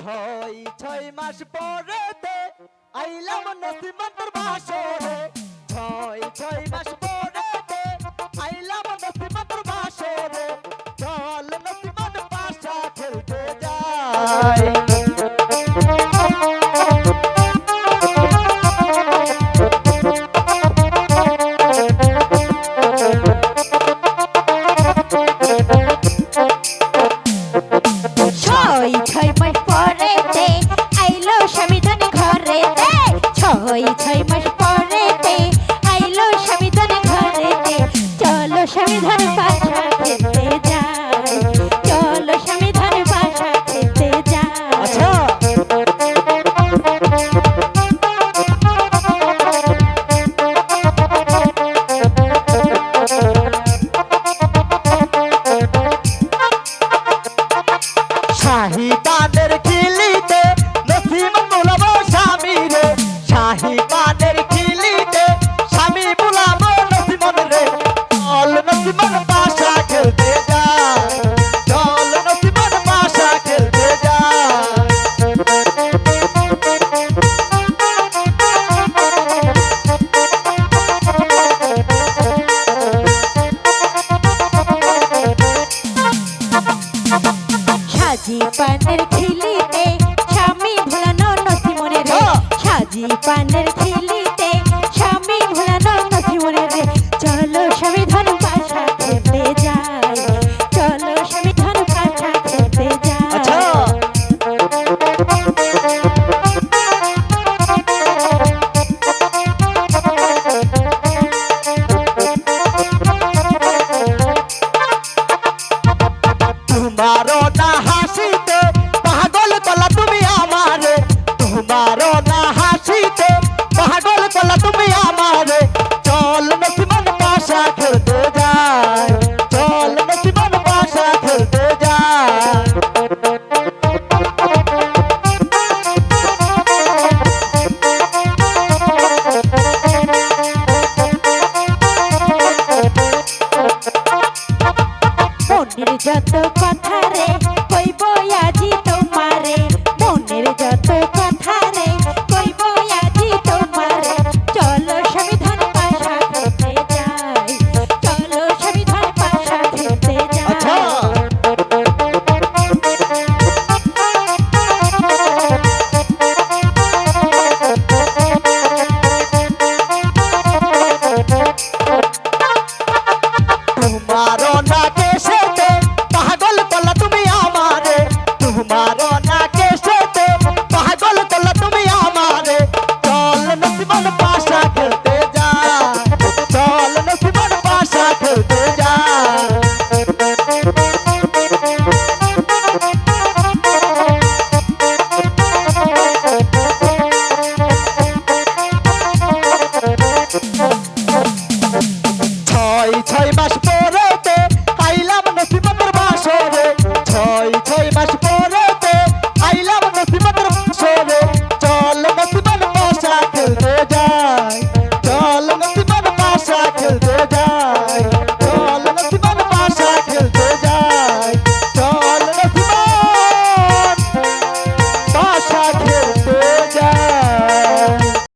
ছয় ছয় মাস পরে তে আইলাম নসিমন্তর বাসরে। ছয় ছয় মাস পরে তে আইলাম নসিমন্তর বাসরে। চল নসিমন্ত পাশা খেলতে যায় ওই ছয় মাস পরেতে আইলো স্বামী ধরে ঘরেতে। চলো স্বামী ধরে পাশা খেতে যাই। চলো স্বামী পানের পানের খেয়ে যত কথা রে